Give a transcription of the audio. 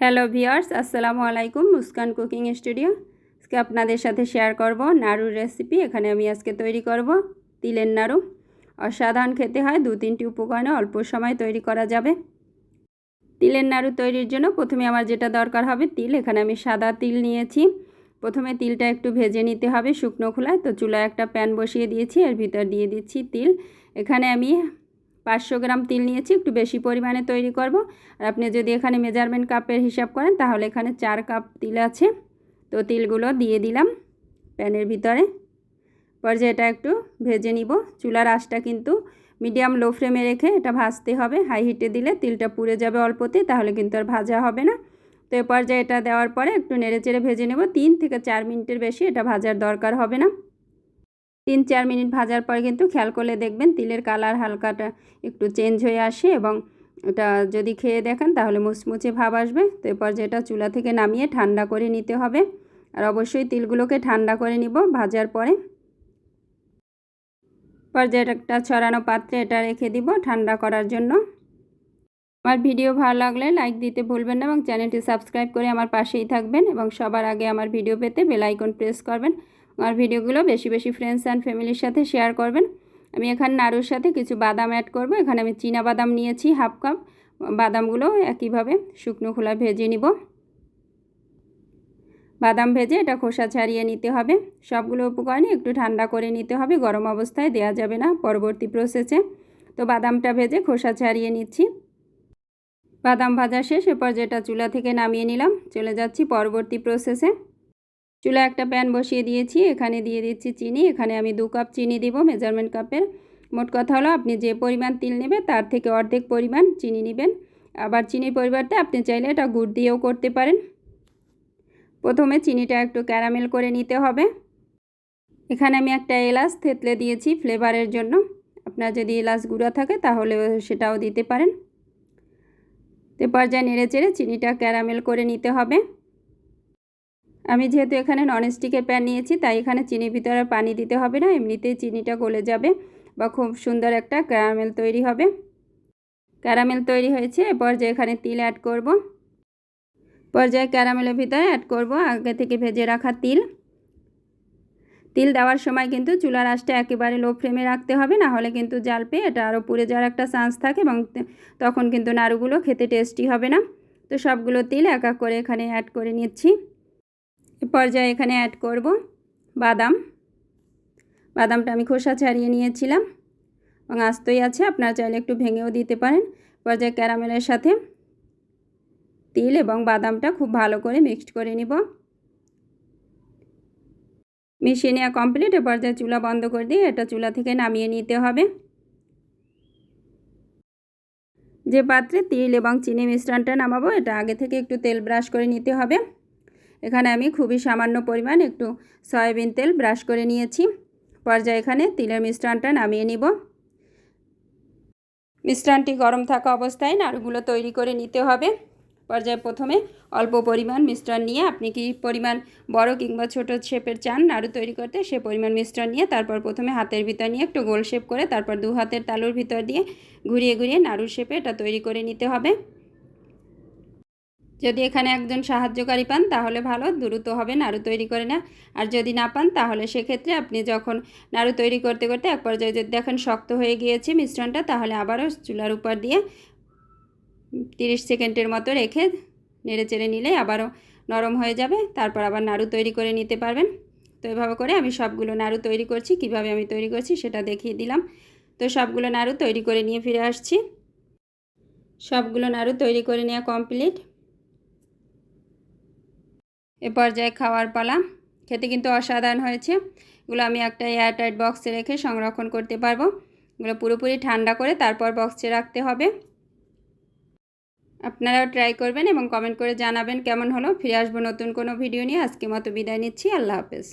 Hello viewers আসসালামু আলাইকুম Muskan cooking studio. আজকে আপনাদের সাথে শেয়ার করব নাড়ুর রেসিপি, এখানে আমি আজকে তৈরি করব তিলের নাড়ু। অসাধারণ খেতে হয়, দু তিনটি উপকরণে অল্প সময় তৈরি করা যাবে। তিলের নাড়ু তৈরির জন্য প্রথমে আমার যেটা দরকার হবে তিল, এখানে আমি সাদা তিল নিয়েছি। প্রথমে তিলটা একটু ভেজে নিতে হবে শুকনো খোলায়, তো চুলায় একটা প্যান বসিয়ে দিয়েছি, এর ভিতর দিয়ে দিচ্ছি তিল। এখানে আমি পাঁচশো গ্রাম তিল নিয়েছি, একটু বেশি পরিমাণে তৈরি করব। আর আপনি যদি এখানে মেজারমেন্ট কাপের হিসাব করেন, তাহলে এখানে চার কাপ তিল আছে। তো তিলগুলো দিয়ে দিলাম প্যানের ভিতরে। পর্যায়ে এটা একটু ভেজে নিব। চুলার আঁচটা কিন্তু মিডিয়াম লো ফ্লেমে রেখে এটা ভাজতে হবে। হাই হিটে দিলে তিলটা পুড়ে যাবে অল্পতে, তাহলে কিন্তু আর ভাজা হবে না। তো এ পর্যায়ে এটা দেওয়ার পরে একটু নেড়ে চেড়ে ভেজে নেব। তিন থেকে চার মিনিটের বেশি এটা ভাজার দরকার হবে না। তিন চার মিনিট ভাজার পর কিন্তু খেয়াল করলে দেখবেন তিলের কালার হালকাটা একটু চেঞ্জ হয়ে আসে এবং এটা যদি খেয়ে দেখেন তাহলে মুচমুচে ভাব আসবে। তো এরপর যেটা চুলা থেকে নামিয়ে ঠান্ডা করে নিতে হবে। আর অবশ্যই তিলগুলোকে ঠান্ডা করে নিব ভাজার পরে। পর্যায়ে একটা ছড়ানো পাত্রে এটা রেখে দিব ঠান্ডা করার জন্য। আমার ভিডিও ভালো লাগলে লাইক দিতে ভুলবেন না এবং চ্যানেলটি সাবস্ক্রাইব করে আমার পাশেই থাকবেন এবং সবার আগে আমার ভিডিও পেতে বেলাইকন প্রেস করবেন। আমার ভিডিওগুলো বেশি বেশি ফ্রেন্ডস অ্যান্ড ফ্যামিলির সাথে শেয়ার করবেন। আমি এখানে নাড়ুর সাথে কিছু বাদাম অ্যাড করব। এখানে আমি চীনা বাদাম নিয়েছি হাফ কাপ বাদামগুলো একইভাবে শুকনো খোলা ভেজে নিব। বাদাম ভেজে এটা খোসা ছাড়িয়ে নিতে হবে। সবগুলো উপকরণই একটু ঠান্ডা করে নিতে হবে। গরম অবস্থায় দেওয়া যাবে না পরবর্তী প্রসেসে তো বাদামটা ভেজে খোসা ছাড়িয়ে নিচ্ছি। বাদাম ভাজা শেষ। এরপর যেটা চুলা থেকে নামিয়ে নিলাম, চলে যাচ্ছি পরবর্তী প্রসেসে চুলা একটা প্যান বসিয়ে দিয়েছি, এখানে দিয়ে দিচ্ছি চিনি, এখানে আমি দু কাপ চিনি দিব, মেজারমেন্ট কাপের। মোট কথা হলো, আপনি যে পরিমাণ তিল নেবেন, তার থেকে অর্ধেক পরিমাণ চিনি নেবেন। আবার চিনির পরিবর্তে আপনি চাইলে এটা গুড় দিয়েও করতে পারেন। প্রথমে চিনিটা একটু ক্যারামেল করে নিতে হবে। এখানে আমি একটা এলাচ থেতলে দিয়েছি ফ্লেভারের জন্য। আপনার যদি এলাচ গুঁড়া থাকে, তাহলে সেটাও দিতে পারেন। তো পর্যায়ে নেড়ে চেড়ে চিনিটা ক্যারামেল করে নিতে হবে। আমি যেহেতু এখানে ননস্টিকের প্যান নিয়েছি, তাই এখানে চিনির ভিতরে পানি দিতে হবে না, এমনিতেই চিনিটা গলে যাবে বা খুব সুন্দর একটা ক্যারামেল তৈরি হবে। ক্যারামেল তৈরি হয়েছে এরপর যে এখানে তিল অ্যাড করব। পর্যায়ে ক্যারামেলের ভিতরে অ্যাড করব, আগে থেকে ভেজে রাখা তিল। তিল দেওয়ার সময় কিন্তু চুলার আঁচটা একেবারে লো ফ্লেমে রাখতে হবে, না হলে কিন্তু জাল পেয়ে এটা আরও পুড়ে যাওয়ার একটা চান্স থাকে এবং তখন কিন্তু নাড়ুগুলো খেতে টেস্টি হবে না। তো সবগুলো তিল এক এক করে এখানে অ্যাড করে নিচ্ছি। পর্যায়ে এখানে অ্যাড করব বাদাম। বাদামটা আমি খোসা ছাড়িয়ে নিয়েছিলাম এবং আস্তই আছে, আপনারা চাইলে একটু ভেঙেও দিতে পারেন। পর্যায়ে ক্যারামেলের সাথে তিল এবং বাদামটা খুব ভালো করে মিক্সড করে নিব। মিশিয়ে নেওয়া কমপ্লিট এ পর্যায়ে চুলা বন্ধ করে দিয়ে এটা চুলা থেকে নামিয়ে নিতে হবে। যে পাত্রে তিল এবং চিনি মিশ্রণটা নামাবো, এটা আগে থেকে একটু তেল ব্রাশ করে নিতে হবে। এখানে আমি খুবই সামান্য পরিমাণ একটু সয়াবিন তেল ব্রাশ করে নিয়েছি। পর্যায়ে এখানে তিলের মিশ্রণটা নামিয়ে নিব। মিশ্রণটি গরম থাকা অবস্থায় নাড়ুগুলো তৈরি করে নিতে হবে। পর্যায়ে প্রথমে অল্প পরিমাণ মিশ্রণ নিয়ে আপনি কি পরিমাণ বড় কিংবা ছোট শেপের চান নাড়ু তৈরি করতে, সে পরিমাণ মিশ্রণ নিয়ে তারপর প্রথমে হাতের ভিতর নিয়ে একটু গোল শেপ করে তারপর দু হাতের তালুর ভিতর দিয়ে ঘুরিয়ে ঘুরিয়ে নাড়ুর শেপে এটা তৈরি করে নিতে হবে। যদি এখানে একজন সাহায্যকারী পান, তাহলে ভালো, দ্রুত হবে, নাড়ু তৈরি করে না। আর যদি না পান, তাহলে সেক্ষেত্রে আপনি যখন নাড়ু তৈরি করতে করতে এক পর্যায়ে যদি দেখেন শক্ত হয়ে গিয়েছে মিশ্রণটা, তাহলে আবারও চুলার উপর দিয়ে তিরিশ সেকেন্ডের মতো রেখে নেড়ে চেড়ে নিলে আবারও নরম হয়ে যাবে। তারপর আবার নাড়ু তৈরি করে নিতে পারবেন। তো এভাবে করে আমি সবগুলো নাড়ু তৈরি করছি। কীভাবে আমি তৈরি করছি সেটা দেখিয়ে দিলাম। তো সবগুলো নাড়ু তৈরি করে নিয়ে ফিরে আসছি। সবগুলো নাড়ু তৈরি করে নেওয়া কমপ্লিট। এ পর্যায়ে খাওয়ার পালা। খেতে কিন্তু অসাধারণ হয়েছে। এগুলো আমি একটা এয়ারটাইট বক্সে রেখে সংরক্ষণ করতে পারব। এগুলো পুরোপুরি ঠান্ডা করে তারপর বক্সে রাখতে হবে। আপনারাও ট্রাই করবেন এবং কমেন্ট করে জানাবেন কেমন হলো। ফিরে আসব নতুন কোনো ভিডিও নিয়ে। আজকে মতো বিদায় নিচ্ছি। আল্লাহ হাফেজ।